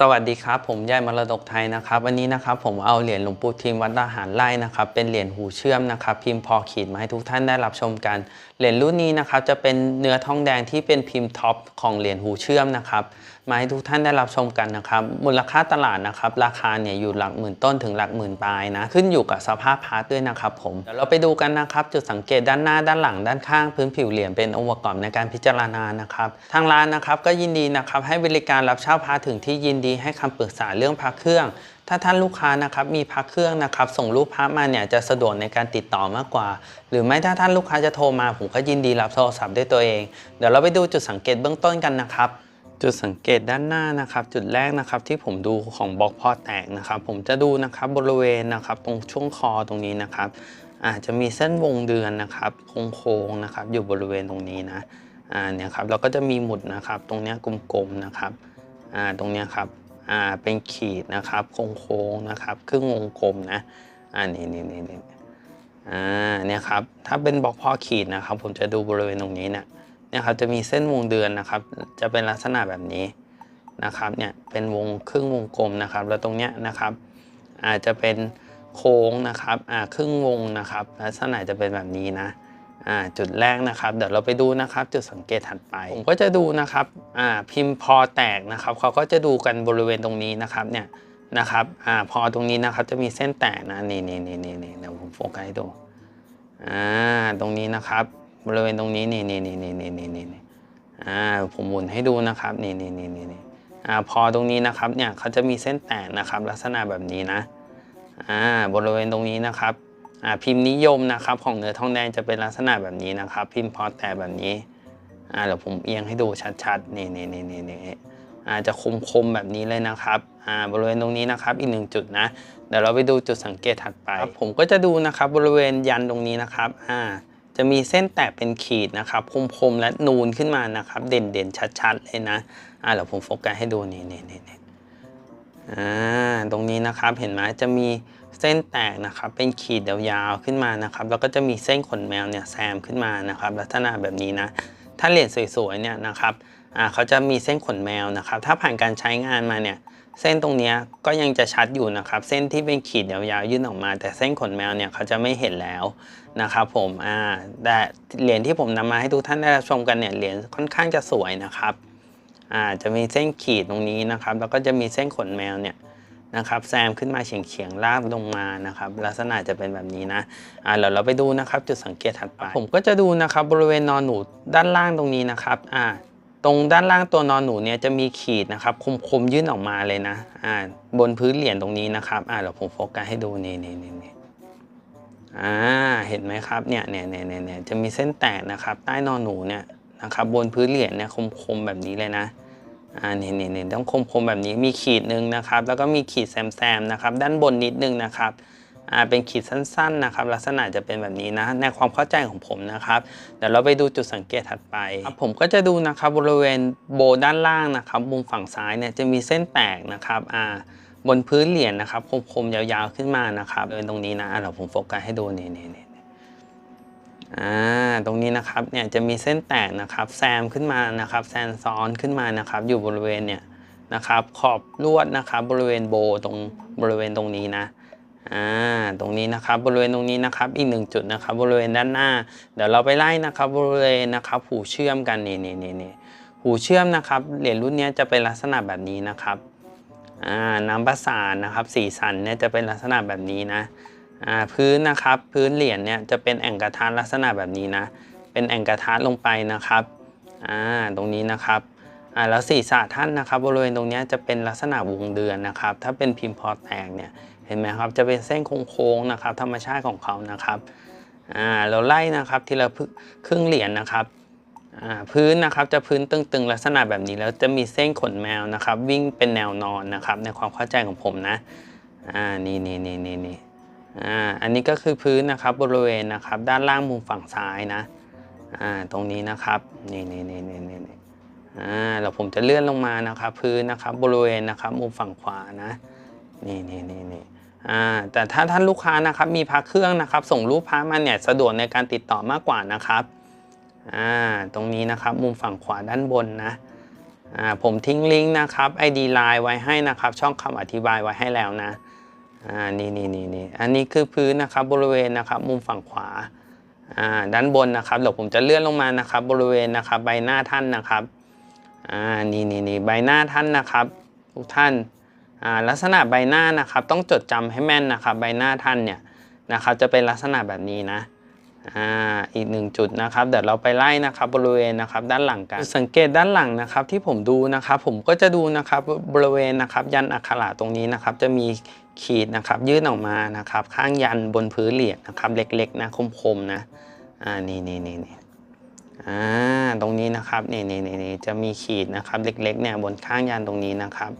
สวัสดีครับ ผมยายมรดกไทยนะครับ วันนี้นะครับผมเอาเหรียญหลวงปู่ทิมวัดทหารไล่นะครับ เป็นเหรียญหูเชื่อมนะครับ พิมพ์พอขีดมาให้ทุกท่านได้รับชมกัน เหรียญรุ่นนี้นะครับจะเป็นเนื้อทองแดงที่เป็นพิมพ์ท็อปของเหรียญหูเชื่อมนะครับ มาให้ทุกท่านได้รับชมกันนะครับ มูลค่าตลาดนะครับ ราคาเนี่ยอยู่หลักหมื่นต้นถึงหลักหมื่นปลายนะ ขึ้นอยู่กับสภาพพาร์ทด้วยนะครับผมเดี๋ยวเราไปดูกันนะครับ จุดสังเกตด้านหน้าด้านหลังด้านข้างพื้นผิวเหรียญเป็นองค์ประกอบในการพิจารณานะครับ ทางร้านนะครับก็ยินดีนะครับให้บริการรับเช่าพระถึงที่ยินดีให้คำปรึกษาเรื่องพระเครื่องถ้าท่านลูกค้านะครับมีพระเครื่องนะครับส่งรูปพระมาเนี่ยจะสะดวกในการติดต่อมากกว่า หรือไม่ถ้าท่านลูกค้าจะโทรมาผมก็ยินดีรับโทรศัพท์ด้วยตัวเอง เดี๋ยวเราไปดูจุดสังเกตเบื้องต้นกันนะครับ จุดสังเกตด้านหน้านะครับ จุดแรกนะครับที่ผมดูของบล็อกพอแตกนะครับ ผมจะดูนะครับบริเวณนะครับตรงช่วงคอตรงนี้นะครับ อาจจะมีเส้นวงเดือนนะครับโค้งๆนะครับ อยู่บริเวณตรงนี้นะอ่าเนี่ยครับเราก็จะมีหมุดนะครับ ตรงเนี้ยกลมๆนะครับอ่าตรงเนี้ยครับอ่าเป็นขีดนะครับโค้งๆนะครับครึ่งวงกลมนะอ่านี่นี่นี่นี่อ่าเนี่ยครับถ้าเป็นบล็อกพอขีดนะครับ ผมจะดูบริเวณตรงนี้เนี่ย นี่ยครับจะมีเส้นวงเดือนนะครับ จะเป็นลักษณะแบบนี้นะครับเนี่ยเป็นวงครึ่งวงกลมนะครับ แล้วตรงเนี้ยนะครับ อาจจะเป็นโค้งนะครับอ่าครึ่งวงนะครับ ลักษณะจะเป็นแบบนี้นะอ่าจุดแรกนะครับ เดี๋ยวเราไปดูนะครับ จุดสังเกตถัดไปผมก็จะดูนะครับอ่าพิมพ์พอแตกนะครับเขาก็จะดูกันบริเวณตรงนี้นะครับเนี่ยนะครับอ่าพอตรงนี้นะครับจะมีเส้นแตกนะนี่นี่นี่นี่นี่เดี๋ยวผมโฟกัสให้ดูอ่าตรงนี้นะครับ บริเวณตรงนี้นี่นี่นี่นี่นี่นี่นี่นี่อ่าผมหมุนให้ดูนะครับนี่นี่นี่นี่นี่อ่าพอตรงนี้นะครับเนี่ยเขาจะมีเส้นแตกนะครับ ลักษณะแบบนี้นะอ่าบริเวณตรงนี้นะครับอ่าพิมพ์นิยมนะครับของเนื้อทองแดงจะเป็นลักษณะแบบนี้นะครับ พิมพ์พอแตกแบบนี้อ่าเดี๋ยวผมเอียงให้ดูชัดๆนี่นี่นี่นี่นี่อาจจะคมๆแบบนี้เลยนะครับอ่าบริเวณตรงนี้นะครับอีกหนึ่งจุดนะเดี๋ยวเราไปดูจุดสังเกตถัดไป ผมก็จะดูนะครับบริเวณยันตรงนี้นะครับอ่า จะมีเส้นแตกเป็นขีดนะครับ คมๆ และนูนขึ้นมานะครับ เด่นๆ ชัด ๆ เลยนะ อ่าเดี๋ยวผมโฟกัสให้ดูนี่นี่นี่นี่อ่าตรงนี้นะครับเห็นไหมจะมีเส้นแตกนะครับ เป็นขีดยาวๆขึ้นมานะครับ แล้วก็จะมีเส้นขนแมวเนี่ยแซมขึ้นมานะครับ ลักษณะแบบนี้นะ ถ้าเหรียญสวยๆเนี่ยนะครับ อ่าเขาจะมีเส้นขนแมวนะครับ ถ้าผ่านการใช้งานมาเนี่ย เส้นตรงนี้ก็ยังจะชัดอยู่นะครับ เส้นที่เป็นขีดยาวๆยื่นออกมา แต่เส้นขนแมวเนี่ยเขาจะไม่เห็นแล้วนะครับผมอ่าแต่เหรียญที่ผมนำมาให้ทุกท่านได้รับชมกันเนี่ยเหรียญค่อนข้างจะสวยนะครับอ่าจะมีเส้นขีดตรงนี้นะครับ แล้วก็จะมีเส้นขนแมวเนี่ยนะครับแซมขึ้นมาเฉียงๆลากลงมานะครับลักษณะจะเป็นแบบนี้นะอ่าเดี๋ยวเราไปดูนะครับจุดสังเกตถัดไป ผมก็จะดูนะครับบริเวณนอนหนูด้านล่างตรงนี้นะครับอ่า ตรงด้านล่างตัวนอนหนูเนี่ยจะมีขีดนะครับ คมๆยื่นออกมาเลยนะอ่าบนพื้นเหรียญตรงนี้นะครับอ่าเดี๋ยวผมโฟกัสให้ดูนี่นี่นี่นี่อ่าเห็นไหมครับเนี่ยเนี่ยเนี่ยเนี่ยจะมีเส้นแตกนะครับ ใต้นอนหนูเนี่ยนะครับ บนพื้นเหรียญเนี่ยคมๆแบบนี้เลยนะอ่านี่นี่นี่ต้องคมๆแบบนี้มีขีดหนึ่งนะครับ แล้วก็มีขีดแซมๆนะครับ ด้านบนนิดนึงนะครับ เป็นขีดสั้นๆนะครับ ลักษณะจะเป็นแบบนี้นะ ในความเข้าใจของผมนะครับ เดี๋ยวเราไปดูจุดสังเกตถัดไป ผมก็จะดูนะครับบริเวณโบด้านล่างนะครับ มุมฝั่งซ้ายเนี่ยจะมีเส้นแตกนะครับอ่าบนพื้นเหรียญนะครับคมๆยาวๆขึ้นมานะครับบริเวณตรงนี้นะเดี๋ยวผมโฟกัสให้ดูนี่นี่นี่นี่อ่าตรงนี้นะครับเนี่ยจะมีเส้นแตกนะครับแซมขึ้นมานะครับแซมซ้อนขึ้นมานะครับ อยู่บริเวณเนี่ยนะครับขอบลวดนะครับบริเวณโบตรงบริเวณตรงนี้นะ อ่าตรงนี้นะครับบริเวณตรงนี้นะครับอีกหนึ่งจุดนะครับบริเวณด้านหน้า เดี๋ยวเราไปไล่นะครับบริเวณนะครับหูเชื่อมกันนี่นี่นี่นี่หูเชื่อมนะครับเหรียญรุ่นนี้จะเป็นลักษณะแบบนี้นะครับอ่าน้ำประสานนะครับสีสันเนี่ยจะเป็นลักษณะแบบนี้นะอ่าพื้นนะครับพื้นเหรียญเนี่ยจะเป็นแอ่งกระทาลักษณะแบบนี้นะเป็นแอ่งกระทาลงไปนะครับอ่าตรงนี้นะครับ อ่าแล้วศีรษะท่านนะครับบริเวณตรงนี้จะเป็นลักษณะวงเดือนนะครับ ถ้าเป็นพิมพ์พอแตกเนี่ยเห็นไหมครับจะเป็นเส้นโค้งๆนะครับ ธรรมชาติของเขานะครับอ่าเราไล่นะครับทีละครึ่งเหรียญนะครับอ่าพื้นนะครับจะพื้นตึงๆ ลักษณะแบบนี้แล้วจะมีเส้นขนแมวนะครับ วิ่งเป็นแนวนอนนะครับในความเข้าใจของผมนะอ่านี่นี่นี่นี่นี่อ่าอันนี้ก็คือพื้นนะครับบริเวณนะครับ ด้านล่างมุมฝั่งซ้ายนะอ่าตรงนี้นะครับนี่นี่นี่นี่นี่ อ่าแล้วผมจะเลื่อนลงมานะครับพื้นนะครับบริเวณนะครับมุมฝั่งขวานะนี่นี่นี่นี่อ่าแต่ถ้าท่านลูกค้านะครับมีพระเครื่องนะครับ ส่งรูปพระมาเนี่ยสะดวกในการติดต่อมากกว่านะครับอ่าตรงนี้นะครับมุมฝั่งขวาด้านบนนะอ่าผมทิ้งลิงก์นะครับ ID Line ไว้ให้นะครับ ช่องคำอธิบายไว้ให้แล้วนะอ่านี่นี่นี่นี่อันนี้คือพื้นนะครับบริเวณนะครับมุมฝั่งขวาอ่าด้านบนนะครับเดี๋ยวผมจะเลื่อนลงมานะครับ บริเวณนะครับใบหน้าท่านนะครับ อ่านี่นี่นี่ใบหน้าท่านนะครับ ทุกท่านอ่าลักษณะใบหน้านะครับ ต้องจดจำให้แม่นนะครับ ใบหน้าท่านเนี่ยนะครับ จะเป็นลักษณะแบบนี้นะอ่าอีกหนึ่งจุดนะครับเดี๋ยวเราไปไล่นะครับบริเวณนะครับด้านหลังกันสังเกตด้านหลังนะครับที่ผมดูนะครับ ผมก็จะดูนะครับบริเวณนะครับ ยันอักขระตรงนี้นะครับ จะมีขีดนะครับยื่นออกมานะครับ ข้างยันบนพื้นเหรียญนะครับ เล็กๆนะคมๆนะอ่านี่นี่นี่นี่ อ่าตรงนี้นะครับนี่นี่นี่นี่จะมีขีดนะครับเล็กๆเนี่ยบนข้างยันตรงนี้นะครับ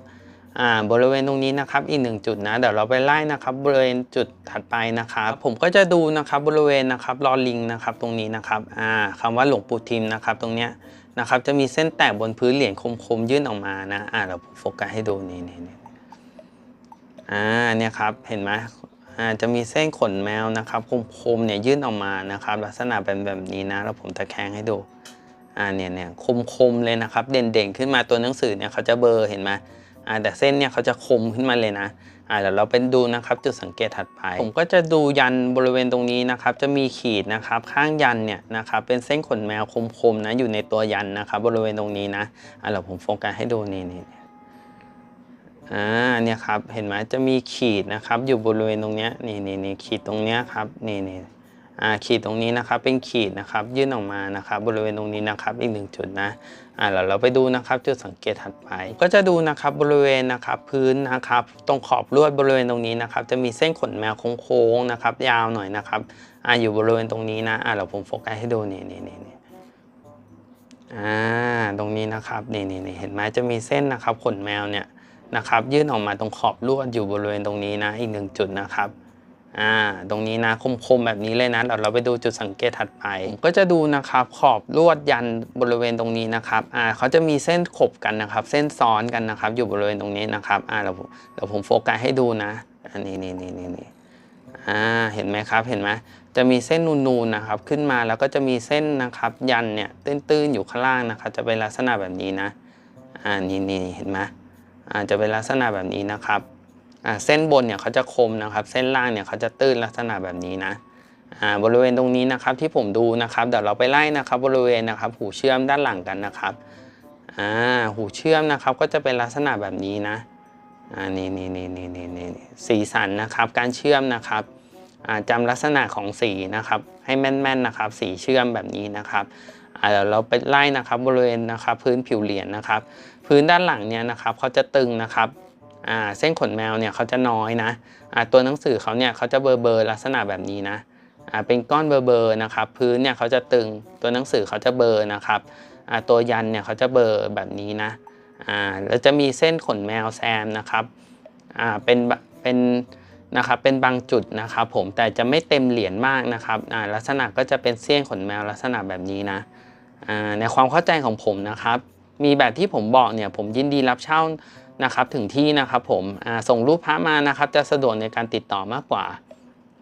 อ่าบริเวณตรงนี้นะครับอีกหนึ่งจุดนะเดี๋ยวเราไปไล่นะครับบริเวณจุดถัดไปนะครับ ผมก็จะดูนะครับบริเวณนะครับรอลิงนะครับตรงนี้นะครับอ่าคำว่าหลวงปู่ทิมนะครับตรงเนี้ยนะครับจะมีเส้นแตกบนพื้นเหรียญคมๆยื่นออกมานะอ่าเราโฟกัสให้ดูนี่นี่นี่อ่าเนี่ยครับเห็นไหม จะมีเส้นขนแมวนะครับคมๆเนี่ยยื่นออกมานะครับ ลักษณะเป็นแบบนี้นะ แล้วผมตะแคงให้ดูอ่าเนี่ยเนี่ยคมๆเลยนะครับ เด่นๆขึ้นมาตัวหนังสือเนี่ยเขาจะเบอร์เห็นไหมอ่าแต่เส้นเนี่ยเขาจะคมขึ้นมาเลยนะอ่าเดี๋ยวเราไปดูนะครับจุดสังเกตถัดไป ผมก็จะดูยันบริเวณตรงนี้นะครับ จะมีขีดนะครับข้างยันเนี่ยนะครับเป็นเส้นขนแมวคมๆนะอยู่ในตัวยันนะครับบริเวณตรงนี้นะอ่าเดี๋ยวผมโฟกัสให้ดูนี่นี่นี่ อ่าเนี่ยครับเห็นไหมจะมีขีดนะครับอยู่บริเวณตรงเนี้ยนี่นี่นี่ขีดตรงเนี้ยครับนี่นี่อ่าขีดตรงนี้นะครับเป็นขีดนะครับยื่นออกมานะครับบริเวณตรงนี้นะครับอีกหนึ่งจุดนะอ่าเราเราไปดูนะครับจุดสังเกตถัดไป ก็จะดูนะครับบริเวณนะครับพื้นนะครับตรงขอบลวดบริเวณตรงนี้นะครับจะมีเส้นขนแมวโค้งๆนะครับยาวหน่อยนะครับอ่าอยู่บริเวณตรงนี้นะอ่าเราผมโฟกัสให้ดูนี่นี่นี่นี่อ่าตรงนี้นะครับนี่นี่นี่เห็นไหมจะมีเส้นนะครับขนแมวเนี่ย นะครับ ยื่นออกมาตรงขอบลวดอยู่บริเวณตรงนี้นะอีกหนึ่งจุดนะครับอ่าตรงนี้นะคมๆแบบนี้เลยนะเดี๋ยวเราไปดูจุดสังเกตถัดไปก็จะดูนะครับขอบลวดยันบริเวณตรงนี้นะครับอ่าเขาจะมีเส้นขบกันนะครับ เส้นซ้อนกันนะครับ อยู่บริเวณตรงนี้นะครับอ่าเดี๋ยวผมเดี๋ยวผมโฟกัสให้ดูนะอันนี้นี่นี่นี่นี่อ่าเห็นไหมครับเห็นไหมจะมีเส้นนูนๆนะครับ ขึ้นมาแล้วก็จะมีเส้นนะครับ ยันเนี่ยตื้นๆอยู่ข้างล่างนะครับ จะเป็นลักษณะแบบนี้นะอ่านี่นี่เห็นไหม อาจะเป็นลักษณะแบบนี้นะครับเส้นบนเนี่ยเขาจะคมนะครับ เส้นล่างเนี่ยเขาจะตื้นลักษณะแบบนี้นะบริเวณตรงนี้นะครับที่ผมดูนะครับเดี๋ยวเราไปไล่นะครับบริเวณนะครับ หูเชื่อมด้านหลังกันนะครับหูเชื่อมนะครับก็จะเป็นลักษณะแบบนี้นะอ่านี่นี่นี่นี่นี่นี่สีสันนะครับการเชื่อมนะครับอ่าจำลักษณะของสีนะครับ ให้แม่นๆนะครับ สีเชื่อมแบบนี้นะครับ เดี๋ยวเราไปไล่นะครับบริเวณนะครับพื้นผิวเหรียญนะครับ พื้นด้านหลังเนี่ยนะครับเขาจะตึงนะครับเส้นขนแมวเนี่ยเขาจะน้อยนะตัวหนังสือเขาเนี่ยเขาจะเบอร์เบอร์ลักษณะแบบนี้นะเป็นก้อนเบอร์เบอร์นะครับพื้นเนี่ยเขาจะตึงตัวหนังสือเขาจะเบอร์นะครับตัวยันเนี่ยเขาจะเบอร์แบบนี้นะแล้วจะมีเส้นขนแมวแซมนะครับเป็นเป็นนะครับเป็นบางจุดนะครับผมแต่จะไม่เต็มเหรียญมากนะครับลักษณะก็จะเป็นเส้นขนแมวลักษณะแบบนี้นะ ในความเข้าใจของผมนะครับ มีแบบที่ผมบอกเนี่ยผมยินดีรับเช่านะครับถึงที่นะครับผมส่งรูปพระมานะครับจะสะดวกในการติดต่อมากกว่า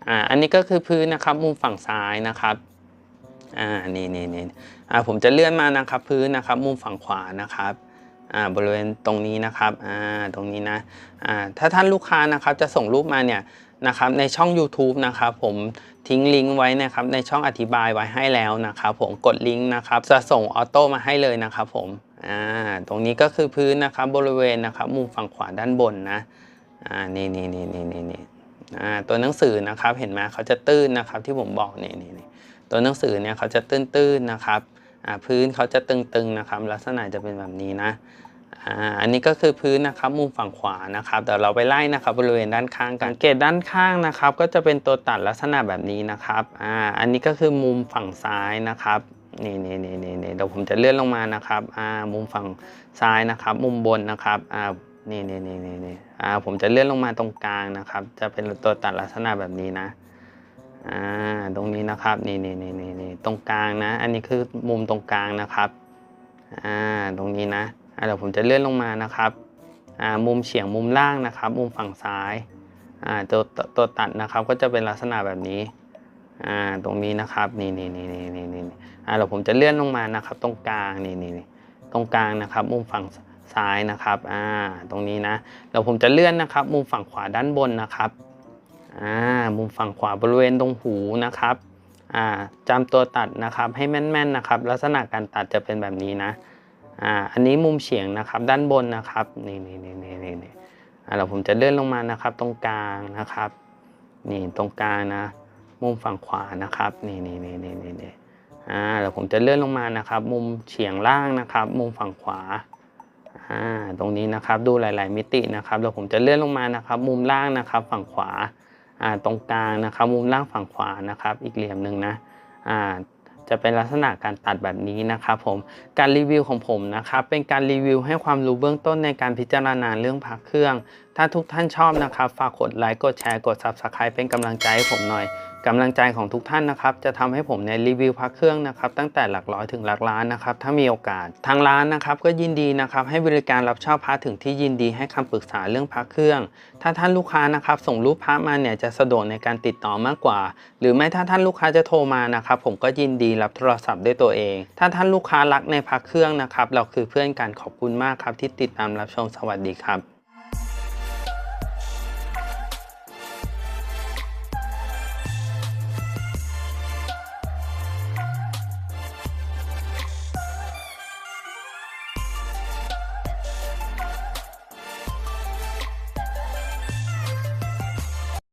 อ่าอันนี้ก็คือพื้นนะครับมุมฝั่งซ้ายนะครับอ่านี่นี่นี่อ่าผมจะเลื่อนมานะครับพื้นนะครับมุมฝั่งขวานะครับอ่าบริเวณตรงนี้นะครับอ่าตรงนี้นะอ่าถ้าท่านลูกค้านะครับจะส่งรูปมาเนี่ย นะครับในช่อง YouTube นะครับผมทิ้งลิงก์ไว้นะครับในช่องอธิบายไว้ให้แล้วนะครับผมกดลิงก์นะครับจะส่งออโต้มาให้เลยนะครับผมอ่าตรงนี้ก็คือพื้นนะครับบริเวณนะครับมุมฝั่งขวาด้านบนนะอ่านี่นี่นี่นี่นี่นี่อ่าตัวหนังสือนะครับเห็นไหมเขาจะตื้นนะครับที่ผมบอกนี่นี่นี่ตัวหนังสือเนี่ยเขาจะตื้นตื้นๆนะครับอ่าพื้นเขาจะตึงๆนะครับลักษณะจะเป็นแบบนี้นะ อันนี้ก็คือพื้นนะครับมุมฝั่งขวานะครับเดี๋ยวเราไปไล่นะครับบริเวณด้านข้างกันสังเกตด้านข้างนะครับ ก็จะเป็นตัวตัดลักษณะแบบนี้นะครับอ่าอันนี้ก็คือมุมฝั่งซ้ายนะครับนี่นี่นี่นี่เดี๋ยวผมจะเลื่อนลงมานะครับอ่ามุมฝั่งซ้ายนะครับ มุมบนนะครับอ่านี่นี่นี่นี่นี่อ่าผมจะเลื่อนลงมาตรงกลางนะครับ จะเป็นตัวตัดลักษณะแบบนี้นะอ่าตรงนี้นะครับนี่นี่นี่นี่ตรงกลางนะ อันนี้คือมุมตรงกลางนะครับอ่าตรงนี้นะ เดี๋ยวผมจะเลื่อนลงมานะครับมุมเฉียงมุมล่างนะครับ มุมฝั่งซ้ายาตัวตัวตัวตัดนะครับก็จะเป็นลักษณะแบบนี้ตรงนี้นะครับนี่นี่นี่นี่นี่นี่อ่าเดี๋ยวผมจะเลื่อนลงมานะครับ ตรงกลางนี่นี่นี่ตรงกลางนะครับ มุมฝั่งซ้ายนะครับอ่าตรงนี้นะเดี๋ยวผมจะเลื่อนนะครับ มุมฝั่งขวาด้านบนนะครับอ่ามุมฝั่งขวาบริเวณตรงหูนะครับอ่าจำตัวตัดนะครับให้แม่นๆนะครับ ลักษณะการตัดจะเป็นแบบนี้นะ อ่าอันนี้มุมเฉียงนะครับด้านบนนะครับนี่นี่นี่นี่นี่นี่อ่าเดี๋ยวผมจะเลื่อนลงมานะครับ ตรงกลางนะครับนี่ตรงกลางนะมุมฝั่งขวานะครับนี่นี่นี่นี่นี่นี่อ่าเดี๋ยวผมจะเลื่อนลงมานะครับ มุมเฉียงล่างนะครับ มุมฝั่งขวาอ่าตรงนี้นะครับดูหลาย ๆ มิตินะครับเดี๋ยวผมจะเลื่อนลงมานะครับ มุมล่างนะครับ ฝั่งขวาอ่าตรงกลางนะครับ มุมล่างฝั่งขวานะครับ อีกเหลี่ยมหนึ่งนะอ่า จะเป็นลักษณะการตัดแบบนี้นะครับผมการรีวิวของผมนะครับเป็นการรีวิวให้ความรู้เบื้องต้นในการพิจารณาเรื่องพักเครื่อง ถ้าทุกท่านชอบนะครับ ฝากกดไลค์กดแชร์กด Subscribe เป็นกำลังใจให้ผมหน่อย กำลังใจของทุกท่านนะครับจะทำให้ผมในรีวิวพักเครื่องนะครับตั้งแต่หลักร้อยถึงหลักล้านนะครับถ้ามีโอกาสทางร้านนะครับก็ยินดีนะครับให้บริการรับเช่าพระถึงที่ยินดีให้คำปรึกษาเรื่องพักเครื่อง ถ้าท่านลูกค้านะครับส่งรูปพระมาเนี่ยจะสะดวกในการติดต่อมากกว่า หรือไม่ถ้าท่านลูกค้าจะโทรมานะครับผมก็ยินดีรับโทรศัพท์ด้วยตัวเอง ถ้าท่านลูกค้ารักในพักเครื่องนะครับเราคือเพื่อนกันขอบคุณมากครับที่ติดตามรับชมสวัสดีครับ